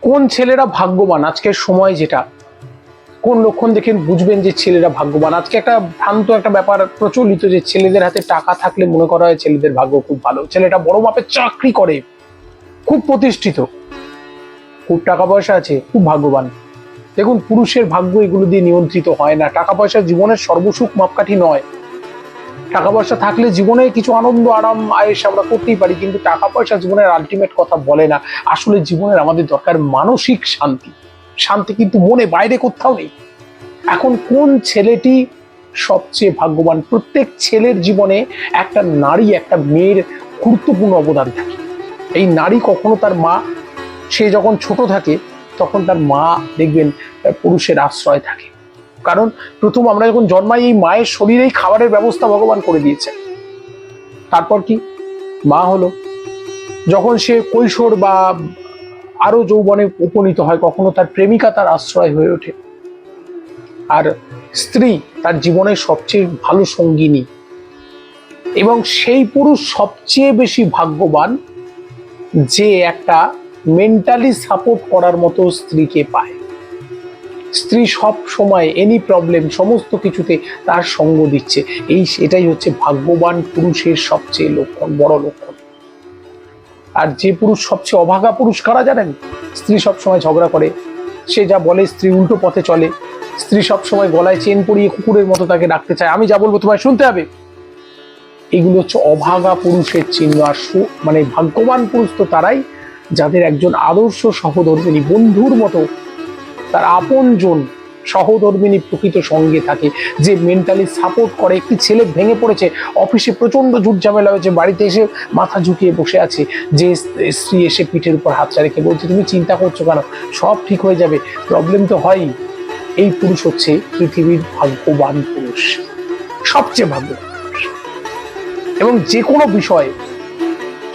কোন ছেলেরা ভাগ্যবান? আজকের সময় যেটা। কোন লক্ষণ দেখে বুঝবেন যে ছেলেরা ভাগ্যবান? আজকে একটা ভ্রান্ত একটা ব্যাপার প্রচলিত যে ছেলেদের হাতে টাকা থাকলে মনে করা হয় ছেলেদের ভাগ্য খুব ভালো। ছেলেটা বড় মাপের চাকরি করে। খুব প্রতিষ্ঠিত। খুব টাকা পয়সা আছে, খুব ভাগ্যবান। দেখুন, পুরুষের ভাগ্য এগুলো দিয়ে নিয়ন্ত্রিত হয় না। টাকা পয়সা জীবনের সর্বসুখ মাপকাঠি নয়। টাকা পয়সা থাকলে জীবনে কিছু আনন্দ, আরাম, আয়েস আমরা করতেই পারি, কিন্তু টাকা পয়সা জীবনের আলটিমেট কথা বলে না। আসলে জীবনের আমাদের দরকার মানসিক শান্তি। শান্তি কিন্তু মনে বাইরে কোথাও নেই। এখন কোন ছেলেটি সবচেয়ে ভাগ্যবান? প্রত্যেক ছেলের জীবনে একটা নারী, একটা মেয়ের গুরুত্বপূর্ণ অবদান থাকে। এই নারী কখনো তার মা, সে যখন ছোট থাকে, তখন তার মা দেখবেন পুরুষের আশ্রয় থাকে। কারণ প্রথম আমরা যখন জন্মাই, এই মায়ের শরীরেই খাবারের ব্যবস্থা ভগবান করে দিয়েছে। তারপর কি? মা হলো। যখন সে কৈশোর বা আরও যৌবনে উপনীত হয়, কখনো তার প্রেমিকা তার আশ্রয় হয়ে ওঠে। আর স্ত্রী তার জীবনের সবচেয়ে ভালো সঙ্গিনী। এবং সেই পুরুষ সবচেয়ে বেশি ভাগ্যবান যে একটা মেন্টালি সাপোর্ট করার মতো স্ত্রীকে পায়। স্ত্রী সব সময় এনি প্রবলেম সমস্ত কিছুতে তার সঙ্গ দিচ্ছে। এই এটাই হচ্ছে ভাগ্যবান পুরুষের সবচেয়ে লক্ষণ, বড় লক্ষণ। আর যে পুরুষ সবচেয়ে অভাগা পুরুষ কারা জানেন? স্ত্রী সব সময় ঝগড়া করে। সে যা বলে স্ত্রী উল্টো পথে চলে। স্ত্রী সব সময় গলায় চেন পরিয়ে কুকুরের মতো তাকে ডাকতে চায়। আমি যা বলব তোমায় শুনতে হবে। এগুলো হচ্ছে অভাগা পুরুষের চিহ্ন। আর মানে ভাগ্যবান পুরুষ তো তারাই, যাদের একজন আদর্শ সহধর্মিনী বন্ধুর মতো তার আপনজন সহধর্মিনী প্রকৃত সঙ্গে থাকে, যে মেন্টালি সাপোর্ট করে। একটি ছেলে ভেঙে পড়েছে অফিসে প্রচণ্ড ঝুট ঝামেলা হয়েছে, বাড়িতে এসে মাথা ঝুঁকিয়ে বসে আছে, যে স্ত্রী এসে পিঠের উপর হাতটা রেখে বলছে, তুমি চিন্তা করছ কেন? সব ঠিক হয়ে যাবে প্রবলেম তো হয়ই। এই পুরুষ হচ্ছে পৃথিবীর ভাগ্যবান পুরুষ, সবচেয়ে পুরুষ। এবং যে কোনো বিষয়ে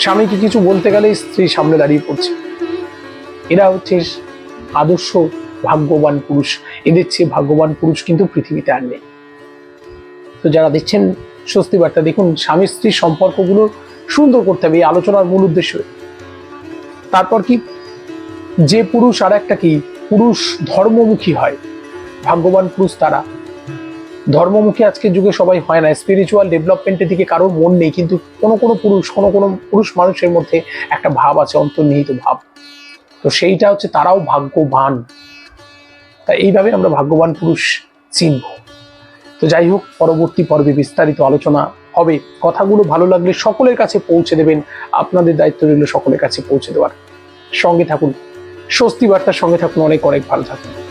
স্বামীকে কিছু বলতে গেলে স্ত্রী সামনে দাঁড়িয়ে পড়ছে। এরা হচ্ছে আদর্শ ভাগ্যবান পুরুষ। এদের চেয়ে ভাগ্যবান পুরুষ কিন্তু পৃথিবীতে আর নেই। তো যারা দেখছেন স্বস্তি বার্তা, দেখুন স্বামী স্ত্রীর সম্পর্কগুলো সুন্দর করতে হবে, এই আলোচনার মূল উদ্দেশ্য তারপর কি? যে পুরুষ আর একটা কি? পুরুষ ধর্মমুখী হয়। ভাগ্যবান পুরুষ তারা। ধর্মমুখী আজকের যুগে সবাই হয় না। স্পিরিচুয়াল ডেভেলপমেন্টের দিকে কারোর মন নেই, কিন্তু কোনো কোনো পুরুষ, কোনো কোনো পুরুষ মানুষের মধ্যে একটা ভাব আছে, অন্তর্নিহিত ভাব। তো সেইটা হচ্ছে তারাও ভাগ্যবান। তা এইভাবে আমরা ভাগ্যবান পুরুষ চিনব। তো যাই হোক, পরবর্তী পর্বে বিস্তারিত আলোচনা হবে। কথাগুলো ভালো লাগলে সকলের কাছে পৌঁছে দেবেন। আপনাদের দায়িত্ব রইল সকলের কাছে পৌঁছে দেওয়ার। সঙ্গে থাকুন। স্বস্তি বার্তার সঙ্গে থাকুন। অনেক অনেক ভালো থাকুন।